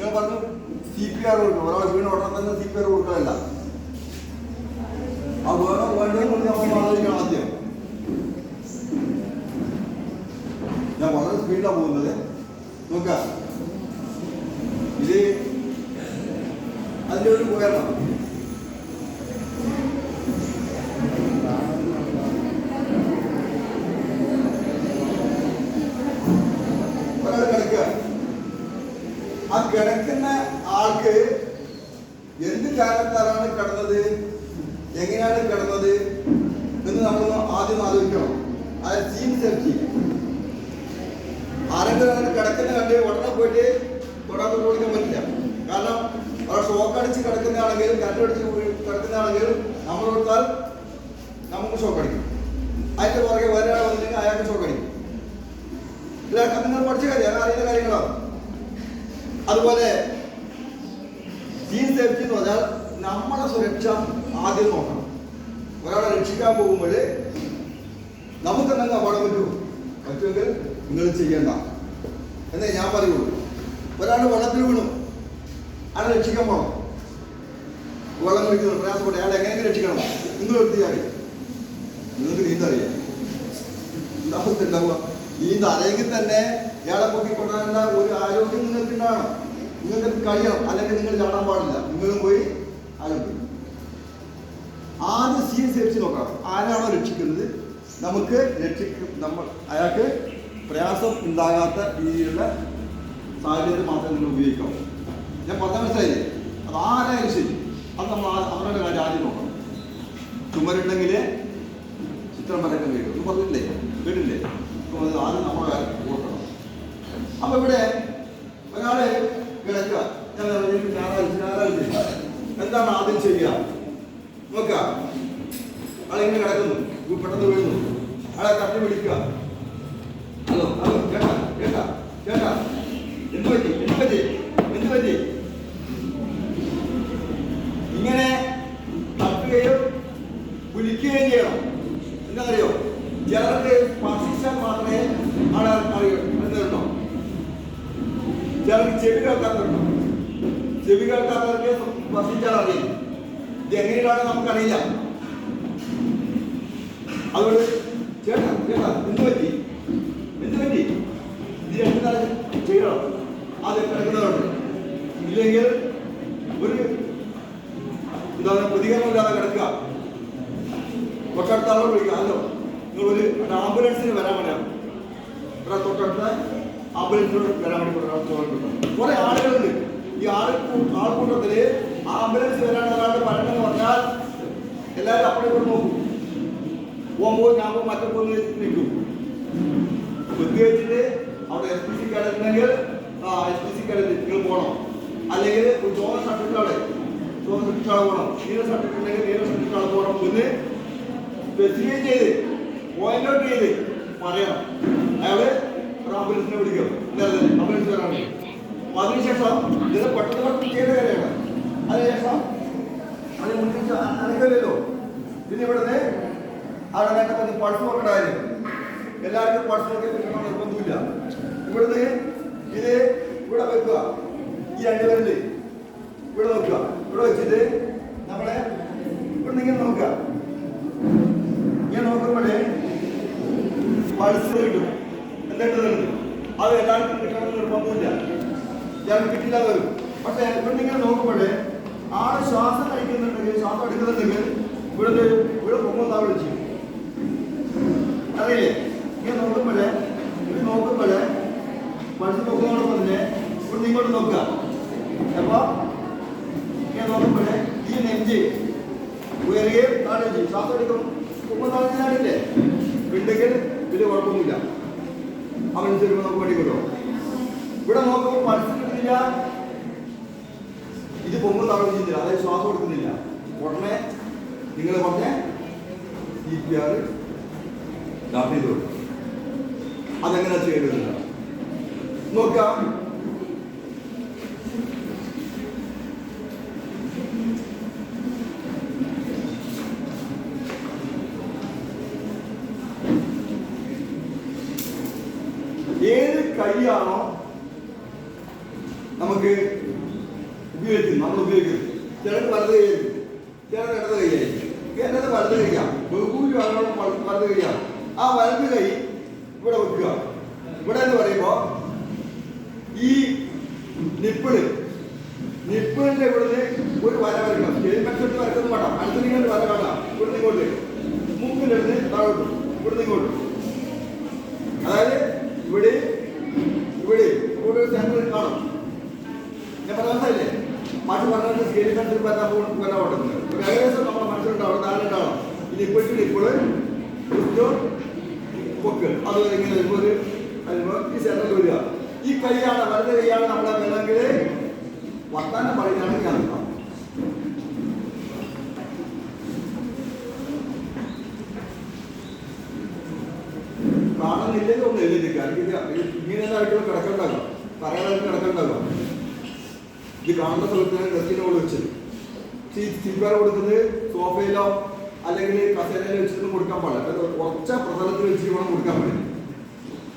നിങ്ങൾ പറഞ്ഞു C P R കൊടുക്കും. ഒരാൾ വീണ് ഉടനെ തന്നെ സി പി ആർ കൊടുക്കാനല്ല ആ വേറെ വേണ്ടോ നമ്മൾ ആലോചിക്കണം ആദ്യം. ഞാൻ വളരെ സ്പീഡിലാണ് പോകുന്നത്. നോക്ക. ഇത് അതിന്റെ ഒരു ഉപകരണം ഒരാൾ കിടക്കുക ആ കിടക്കുന്ന ആൾക്ക് എന്ത് കാരണത്താലാണ് കിടന്നത്? എങ്ങനെയാണ് കിടന്നത്? എന്ന് നമ്മൾ ആദ്യം ആലോചിക്കണം. അത് സീൻ സെർച്ച് ആരെങ്കിലും കിടക്കുന്ന കണ്ട് ഉടനെ പോയിട്ട് തൊടാൻ തൊട്ട് കൊടുക്കാൻ പറ്റില്ല. കാരണം അവിടെ ഷോക്ക് അടിച്ച് കിടക്കുന്നതാണെങ്കിലും കരണ്ടടിച്ച് കിടക്കുന്നതാണെങ്കിലും നമ്മൾ കൊടുത്താൽ നമുക്ക് ഷോക്ക് അടിക്കും. അതിന്റെ പുറകെ വേറെ ആൾ വന്നില്ലെങ്കിൽ അയാൾക്ക് ഷോക്ക് അടിക്കും. ഇല്ല നിങ്ങൾ പഠിച്ച കാര്യം അറിയുന്ന കാര്യങ്ങളാണ്. അതുപോലെ സീൻ സേഫ്റ്റി എന്ന് പറഞ്ഞാൽ നമ്മുടെ സുരക്ഷ ആദ്യം നോക്കണം. ഒരാളെ രക്ഷിക്കാൻ പോകുമ്പോൾ നമുക്ക് എന്തെങ്കിലും അപകടം പറ്റൂ? പറ്റുമെങ്കിൽ നിങ്ങൾ ചെയ്യണ്ട. എന്നേ ഞാൻ പറയുള്ളൂ. ഒരാൾ വെള്ളത്തിൽ വീണു. അയാളെ രക്ഷിക്കാൻ പോകണം വെള്ളം കുടിക്കുന്നു പ്രയാസപ്പെട്ട അയാളെ എങ്ങനെയൊക്കെ രക്ഷിക്കണം. നിങ്ങൾ എടുത്തിയാൽ നിങ്ങൾക്ക് നീന്തറിയാം ഉണ്ടാവുക നീന്ത അല്ലെങ്കിൽ തന്നെ ഇയാളെ പൊക്കിക്കൊണ്ടാനുള്ള ഒരു ആരോഗ്യം നിങ്ങൾക്ക് ഉണ്ടാവണം നിങ്ങൾക്ക് കഴിയണം. അല്ലെങ്കിൽ നിങ്ങൾ ചാടാൻ പാടില്ല. നിങ്ങളും പോയി ആരോഗ്യം ആദ്യം സീൻ സേഫ്റ്റി നോക്കണം ആരാണോ രക്ഷിക്കുന്നത്? നമുക്ക് രക്ഷിക്കും. നമ്മൾ അയാൾക്ക് പ്രയാസം ഉണ്ടാകാത്ത രീതിയിലുള്ള സാഹചര്യം മാത്രം നിങ്ങൾ ഉപയോഗിക്കണം ഞാൻ പറഞ്ഞ മനസ്സിലായി അത് ആരായാലും ശരി. അത് നമ്മൾ അവരുടെ കാര്യം ആദ്യം നോക്കണം. ചുമരുണ്ടെങ്കിൽ ചിത്രം വരക്കാൻ കഴിയും. ഇത് പറഞ്ഞില്ലേ? കേട്ടില്ലേ? അപ്പോൾ ആദ്യം നമ്മളെ ഓർക്കണം. അപ്പൊ ഇവിടെ ഒരാൾ കിടക്കുക ഞായറാഴ്ച ഞായറാഴ്ച എന്താണ് ആദ്യം ചെയ്യുക? നോക്കുക. ആളിങ്ങനെ കിടക്കുന്നു? പെട്ടെന്ന് വീഴുന്നു. ആളെ തട്ടി പിടിക്കുക ഹലോ ഹലോ കേട്ടാ കേട്ടാ കേട്ടാ എന്ത് പറ്റി എന്ത് പറ്റി എന്ത് പറ്റി ഇങ്ങനെ തട്ടുകയും വിളിക്കുകയും ചെയ്യണം എന്താണെന്നറിയോ ചിലർക്ക് സ്പർശിച്ചാൽ മാത്രമേ ആളെ അറിയൂ എന്തുണ്ടോ ചിലർക്ക് ചെവി കേൾക്കാത്തവരുണ്ടോ ചെവി കേൾക്കാത്തവർക്ക് സ്പർശിച്ചാൽ അറിയും ഇത് എങ്ങനെയാണ് നമുക്കറിയില്ല. അതുകൊണ്ട് ചേട്ടാ ചേട്ടാ എന്ത് പറ്റി? എന്ത് പറ്റി? ഇത് രണ്ടു നാൾ ചെയ്യണം. അത് കിടക്കുന്നവരുണ്ട് ഇല്ലെങ്കിൽ ഒരു എന്താണ് പ്രതികരണമില്ലാതെ കിടക്കുക. തൊട്ടടുത്ത ആളെ വിളിക്കുക. അല്ലോ നിങ്ങളൊരു ആംബുലൻസിന് വരാൻ പറയാം ഇവിടെ തൊട്ടടുത്ത ആംബുലൻസിനോട് വരാൻ വേണ്ടി കുറെ ആളുകളുണ്ട്. ഈ ആൾ ആംബുലൻസ് വരാൻ ഒരാളുടെ പറയണമെന്ന് പറഞ്ഞാൽ എല്ലാവരും അപ്പുറം ഇങ്ങോട്ട് നോക്കും. പോകുമ്പോൾ ഞാൻ പോകും മറ്റേ പോകുന്ന നിൽക്കും. പ്രത്യേകിച്ചിട്ട് അവിടെ എസ് പി സി കിടക്കുന്നെങ്കിൽ ആ എസ് പി സി കിടന്ന് നിങ്ങൾ പോകണം അല്ലെങ്കിൽ ഒരു ചോദ ചോന്ന ഷർട്ടിട്ട് അവിടെ പോകണം നീല സർട്ടിഫിക്കറ്റ് ഉണ്ടെങ്കിൽ നീല അവിടെ പോകണം എന്ന് സ്പെസിഫൈ ചെയ്ത് പോയിന്റ് ഔട്ട് ചെയ്ത് പറയണം. അയാൾ ഒരു ആംബുലൻസിനെ വിളിക്കും. ആംബുലൻസ് വരാണെങ്കിൽ അതിനുശേഷം ഇത് പെട്ടെന്ന് ചെയ്ത കാര്യമാണ്. അതിനുശേഷം അത് മുന്നിൽ അനക്കല്ലോ ഇനി ഇവിടുന്ന് അവിടെ വേണ്ട പൾസ് നോക്കേണ്ട കാര്യം. എല്ലാവർക്കും പൾസ് നോക്കി കിട്ടണം നിർബന്ധമില്ല. ഇവിടുന്ന് ഇത് ഇവിടെ വെക്കുക. ഈ രണ്ട് പേരിൽ ഇവിടെ നോക്കുക ഇവിടെ വെച്ചിട്ട് നമ്മളെ ഇവിടുന്ന് ഇങ്ങനെ നോക്കുക. ഇങ്ങനെ നോക്കുമ്പോഴേ പൾസ് കിട്ടും. എന്തെങ്കിലും അത് എല്ലാവർക്കും കിട്ടണമെന്ന് നിർബന്ധമില്ല. ഞാൻ കിട്ടില്ല വരും പക്ഷേ ഇവിടുന്ന് ഇങ്ങനെ നോക്കുമ്പോഴേ ആൾ ശ്വാസം കഴിക്കുന്നുണ്ടെങ്കിൽ ശ്വാസം എടുക്കുന്നുണ്ടെങ്കിൽ ഇവിടുത്തെ ഇവിടെ പൊങ്ങുന്ന വിളിച്ചു. അറിയില്ലേ? ഇങ്ങനെ നോക്കുമ്പോഴേ ഇത് നോക്കുമ്പോഴേ മനസ്സിൽ നോക്കുന്നതോടൊപ്പം തന്നെ ഇവിടുന്ന് ഇങ്ങോട്ട് നോക്കുക. അപ്പൊ ഇങ്ങനെ നോക്കുമ്പോഴേ ഈ നെഞ്ച് ഉയരുകയും താഴെ ചെയ്യും ശ്വാസം എടുക്കും. പൊങ്ങുന്ന താഴ്ചയിലാണില്ലേ ഉണ്ടെങ്കിൽ വലിയ കുഴപ്പമൊന്നുമില്ല. അവനനുസരിച്ച് നമുക്ക് വേണ്ടി ഇവിടെ നോക്കുമ്പോൾ മനസ്സിൽ ഇത് പൊങ്ങും താഴെ ചെയ്യുന്നില്ല അതായത് ശ്വാസം കൊടുക്കുന്നില്ല ഉടനെ നിങ്ങൾ പറഞ്ഞ സി പി ആർ ഡാക്ടർ ചെയ്ത്. കൊടുക്കും അതെങ്ങനെ ചെയ്യേണ്ടതില്ല നോക്കാം. ഏത് കൈയാണോ നമുക്ക് ഉപയോഗിക്കുന്നു നമ്മൾ ഉപയോഗിക്കുന്നു ചിലത് വലത് കൈയായിരിക്കും ചിലത് ഇടത് കൈയായിരിക്കും എന്നത് വലത് കൈയാണ് ഭാഗങ്ങളും വല- വലത് കൈയാണ് ആ വലത് കൈ ഇവിടെ വെക്കുക. ഇവിടെ എന്ന് പറയുമ്പോൾ ഈ നിപ്പിൾ. നിപ്പിളിന്റെ ഇവിടുന്ന് ഒരു വര വരക്കണം മത്സരത്തിൽ വരക്കുന്നു വേണം അടുത്ത് നിങ്ങൾ വര വേണം ഇവിടുന്ന് ഇങ്ങോട്ട്. മൂക്കിലെടുത്ത് താഴോട്ട്. ഇവിടുന്ന് ഇങ്ങോട്ട്. അതായത് ഇവിടെ ഇവിടെ. ഇവിടെ ഒരു സെന്റർ കാണും. ഞാൻ പറഞ്ഞ മനസ്സിലായില്ലേ? പറഞ്ഞത് സ്റ്റേജ് മത്സരത്തിൽ വരാൻ പോകുന്ന ഏകദേശം നമ്മുടെ ഉണ്ടാവണം ഇനി ഇപ്പോഴത്തെ ഇപ്പോൾ ഏറ്റവും പൊക്ക്. അത് ഇങ്ങനെ വരുമ്പോൾ വരുമ്പോൾ ഈ സെന്ററിൽ വരിക. ഈ കൈയാണ് വലത് കൈയാണ് നമ്മളെ വേണമെങ്കിൽ വർത്താനം പറയുന്നതാണ് ഞാൻ കാണുന്നില്ലെങ്കിൽ ഒന്ന് എഴുതിയിരിക്കുക എനിക്ക് ഇത് ഇങ്ങനെ ആയിട്ടുള്ള കിടക്കണ്ടാകാം പറയാനായിട്ട് കിടക്കണ്ടാകും ഇത് കാണുന്ന സ്ഥലത്ത് ഡെസ്കിനോട് വെച്ച്. സീറ്റ് കൊടുക്കുന്നത് സോഫയിലോ അല്ലെങ്കിൽ കസേരയിലോ വെച്ചിട്ടൊന്നും കൊടുക്കാൻ പാടില്ല. കുറച്ച പ്രതലത്തിൽ വെച്ച് വേണം കൊടുക്കാൻ പാടില്ല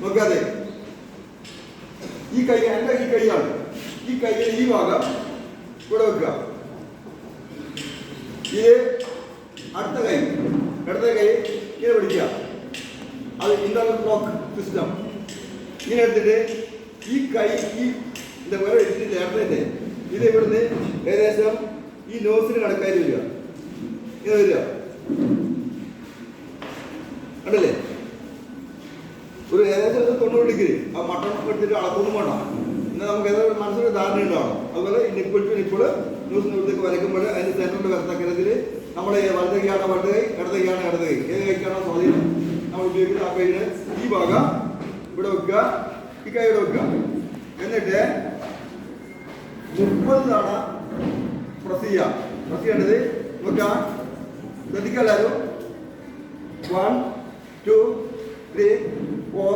നോക്കാതെ ഈ കൈ എന്റെ ഈ കൈയാണ്. ഈ കൈയിലെ ഈ ഭാഗം ഇവിടെ വെക്കുക. അടുത്ത കൈ അടുത്ത കൈ ഇങ്ങനെ പിടിക്കുക. അത് ഇന്റർനെറ്റ് ബ്ലോക്ക് സിസ്റ്റം ഇങ്ങനെ എടുത്തിട്ട് ഈ കൈ ഈ എന്താ വേറെ എടുത്തിട്ട് നേരത്തെ ഇത് ഇവിടുന്ന് ഏകദേശം ഈ നോസിന് കണക്കായി വരിക. ഇങ്ങനെ കണ്ടല്ലേ? ഒരു ഏകദേശം ഒരു തൊണ്ണൂറ് ഡിഗ്രി. ആ മട്ടൺ എടുത്തിട്ട് അളക്കൊന്നും വേണം എന്നാൽ നമുക്ക് ഏതായാലും മനസ്സിലൊരു ധാരണ ഉണ്ടാവണം. അതുപോലെ ഈ നിപ്പിൾ ടു നിപ്പിൾ ന്യൂസ് നിവൃത്തിക്ക് വരയ്ക്കുമ്പോൾ അതിന് സെന്ററിൽ വരത്തക്കരത്തിൽ നമ്മുടെ വലത് കൈയാണ് വലത് കൈ ഇടത് കൈയാണ് ഇടത് കൈ? ഏത് കൈക്കാണോ സ്വാധീനം? നമ്മൾ ഉപയോഗിക്കുന്ന ആ കൈയുടെ ഈ ഭാഗം ഇവിടെ വെക്കുക ഈ കൈ ഇവിടെ വെക്കുക. എന്നിട്ട് മുപ്പത് തവണ പ്രസ് ചെയ്യുക. പ്രസ് ചെയ്യേണ്ടത് വെക്കുക. ശ്രദ്ധിക്കുക എല്ലാവരും one two three four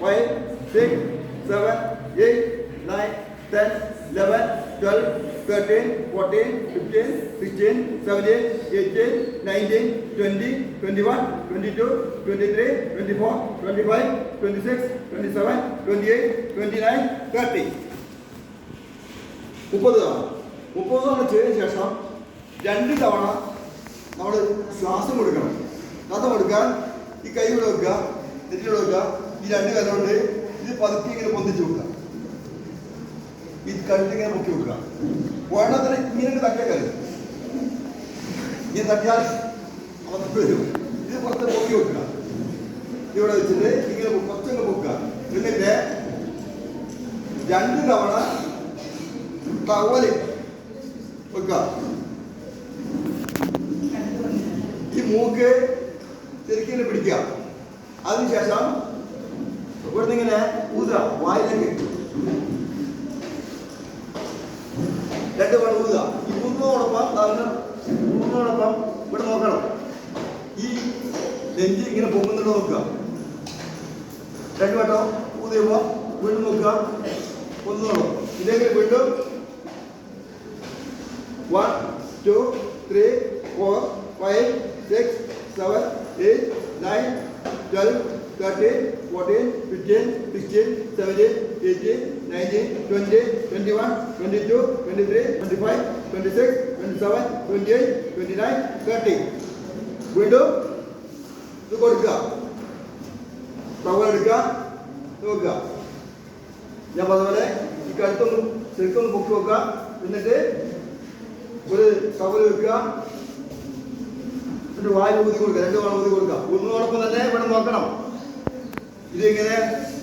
five six seven eight nine ten eleven twelve thirteen fourteen fifteen sixteen seventeen eighteen nineteen twenty twenty one twenty two twenty three twenty four twenty five twenty six twenty seven twenty eight twenty nine thirty മുപ്പത് തവണ മുപ്പത് തവണ ചെയ്തതിന് ശേഷം രണ്ട് തവണ നമ്മൾ ശ്വാസം കൊടുക്കണം ശ്വാസം കൊടുക്കാൻ ഈ കൈ ഇവിടെ വെക്കുക നെറ്റിവിടെ വെക്കുക. ഈ രണ്ട് കൈകൊണ്ട് ഇത് പതുക്കി ഇങ്ങനെ പൊന്തിച്ചു വെക്കുക ഈ കഴുത്തിങ്ങനെ പൊക്കി വെക്കുക വേണ്ടത്തിന് ഇങ്ങനെ തട്ടിയ കരു ഇങ്ങനെ തട്ടിയാൽ അവർക്ക് വരും. ഇത് പുറത്ത് പൊക്കി വെക്കുക ഇവിടെ വെച്ചിട്ട് ഇങ്ങനെ കുറച്ചങ്ങ് പൊക്കുക. എന്നിട്ട് രണ്ട് തവണ ടവൽ വെക്കുക ഈ മൂക്ക് ശരിക്കും പിടിക്കുക. അതിനുശേഷം ഇവിടുന്ന് ഇങ്ങനെ ഊതുക. വായിലേക്ക്. രണ്ട് വേണം ഊതുക. ഈ ഊതുന്നതോടൊപ്പം അതിന് ഊതുന്നതോടൊപ്പം ഇവിടെ നോക്കണം. ഈ നെഞ്ചി ഇങ്ങനെ പൊങ്ങുന്നുണ്ട് നോക്കുക. രണ്ട് വട്ടം ഊതിയപ്പോ വീണ്ടും നോക്കുക. ഒന്നുള്ളൂ ഇല്ലെങ്കിൽ വീണ്ടും one two three four five six seven eight nine twelve thirteen fourteen fifteen sixteen seventeen eighteen nineteen twenty twenty one twenty two twenty three twenty five twenty six twenty seven twenty eight twenty nine thirty വീണ്ടും ഇത് കൊടുക്കുക towel എടുക്കുക നോക്കുക ഞാൻ പറഞ്ഞ ഈ കഴുത്തൊന്ന് ശരിക്കൊന്ന് പൊക്കി വെക്കുക എന്നിട്ട് ഒരു ടവൽ വെക്കുക എന്നിട്ട് വായിൽ ഊതി കൊടുക്കുക രണ്ട് വാൾ ഊതി കൊടുക്കുക ഊന്നോടൊപ്പം തന്നെ ഇവിടെ നോക്കണം. ഇതിങ്ങനെ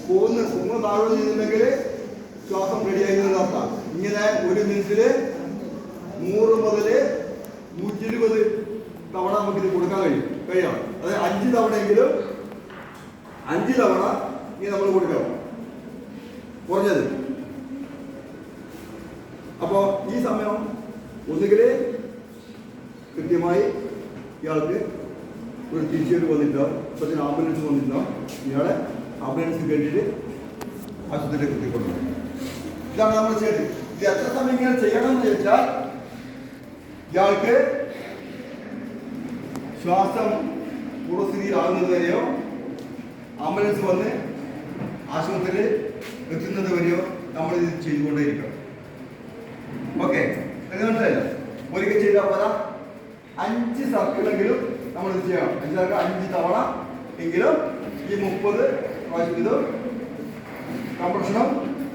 പോകുന്ന കുങ്ങ് താഴെ ചെയ്യുന്നുണ്ടെങ്കിൽ ശ്വാസം റെഡിയായി നടത്താം ഇങ്ങനെ ഒരു മിനിറ്റിൽ നൂറ് മുതൽ നൂറ്റി ഇരുപത് തവണ നമുക്ക് ഇത് കൊടുക്കാൻ കഴിയും. കഴിയാം അതായത് അഞ്ച് തവണയെങ്കിലും അഞ്ച് തവണ ഇനി നമ്മൾ കൊടുക്കണം. കുറഞ്ഞത് അപ്പോ ഈ സമയം ഒന്നുകിൽ കൃത്യമായി ഇയാൾക്ക് ഒരു തിരിച്ചറിവ് വന്നിട്ടുണ്ടാവും ഇപ്പത്തിന് ആംബുലൻസ് വന്നിട്ടുണ്ടാവും ഇയാളെ ആംബുലൻസ് കേട്ടിട്ട് ആശുപത്രിയിലേക്ക് എത്തിക്കൊണ്ടുപോകും ഇതാണ് നമ്മൾ ചെയ്തത് ഇത് എത്ര സമയം ഇങ്ങനെ ചെയ്യണം എന്ന് ചോദിച്ചാൽ ഇയാൾക്ക് ശ്വാസം പൂർവസ്ഥിതിയിലാകുന്നത് ആംബുലൻസ് വന്ന് ആശുപത്രിയിൽ എത്തുന്നത് വരെയോ നമ്മൾ ഇത് ചെയ്തുകൊണ്ടേയിരിക്കണം ഒരിക്കൽ ചെയ്താൽ പോരാ. അഞ്ച് സർക്കിളെങ്കിലും നമ്മൾ ഇത് ചെയ്യണം? അഞ്ച് സർക്കിൾ അഞ്ച് തവണ എങ്കിലും ഈ മുപ്പത് ഇത് കംപ്രഷനും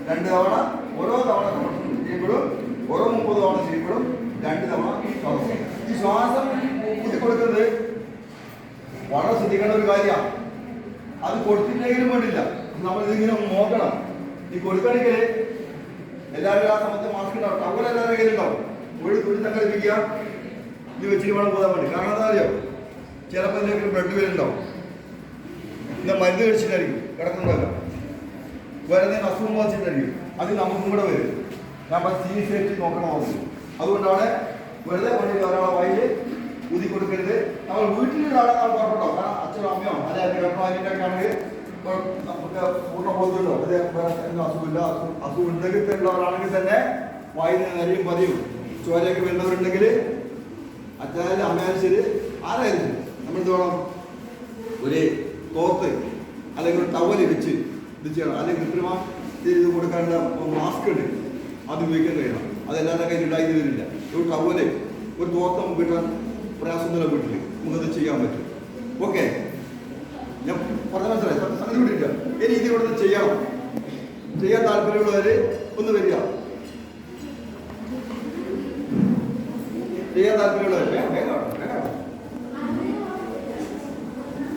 രണ്ട് തവണ ഓരോ തവണ കംപ്രഷൻ ചെയ്യുമ്പോഴും ഓരോ മുപ്പത് തവണ ചെയ്യുമ്പോഴും രണ്ട് തവണ ശ്വാസം. ഈ ശ്വാസം ഊതി കൊടുക്കുന്നത് വളരെ ശ്രദ്ധിക്കേണ്ട ഒരു കാര്യമാണ്. അത് കൊടുത്തില്ലെങ്കിലും വേണ്ടില്ല. നമ്മൾ ഇതിങ്ങനെ നോക്കണം. ഈ കൊടുക്കണമെങ്കിൽ എല്ലാവരും ആ സമയത്ത് മാസ്ക് ഉണ്ടാവും ടവൽ എല്ലാവരുടെ കയ്യിലുണ്ടാവും. ഒരു തുണി സംഘടിപ്പിക്കുക ഇത് വെച്ചിട്ട് വേണം പോകാൻ വേണ്ടി. കാരണം എന്താ അറിയാം? ചിലപ്പോൾ എന്തെങ്കിലും ബ്ലഡ് വരുന്നുണ്ടാവും. ഇന്ന മരുന്ന് കഴിച്ചിട്ടായിരിക്കും കിടക്കുന്നതല്ല വരുന്നതിന് അസുഖം ബാധിച്ചിട്ടായിരിക്കും. അത് നമുക്കും കൂടെ വരും. നമ്മൾ സീരിയസ് സേഫ്റ്റി നോക്കണം ആവശ്യം അതുകൊണ്ടാണ് വെറുതെ കൊണ്ടിട്ട് ഒരാളെ വായിൽ ഊതി കൊടുക്കരുത്. നമ്മൾ വീട്ടിലുള്ള ആളെ നമ്മൾ പറഞ്ഞോ കാരണം അച്ഛനോ അമ്മയോ അല്ലെ ഒക്കെ ആണെങ്കിൽ നമുക്ക് പൂർണ ബോധ്യമുണ്ടോ അതെ അസുഖമില്ല. അസുഖം അസുഖം ഉണ്ടെങ്കിൽ ഉള്ളവരാണെങ്കിൽ തന്നെ വായിൽ നിന്ന് നിറയും പതിയും. ചോരയൊക്കെ വരുന്നവരുണ്ടെങ്കിൽ ശരി ആരായാലും ശരി നമ്മൾ എന്ത് ഒരു തോത്ത് അല്ലെങ്കിൽ ഒരു ടവൽ വെച്ച് ഇത് ചെയ്യണം. അല്ലെങ്കിൽ കൃത്രിമ ഇത് കൊടുക്കാനുള്ള മാസ്ക് ഉണ്ട്. അത് ഉപയോഗിക്കാൻ കഴിയണം. അതെല്ലാവരുടെ കയ്യിൽ ഉണ്ടായി വരില്ല ഒരു ടവൽ ഒരു തോർത്ത് നമുക്ക് കിട്ടാൻ പ്രയാസമൊന്നുമില്ല വീട്ടിൽ നമുക്കത് ചെയ്യാൻ പറ്റും. ഓക്കെ ഞാൻ പറഞ്ഞ മനസ്സിലായി? സംഗതി വിട്ടില്ല ഈ രീതി ഇവിടെ ചെയ്യണം. ചെയ്യാൻ താല്പര്യമുള്ളവർ ഒന്ന് വരിക. ചെയ്യാൻ താല്പര്യമുള്ളവർ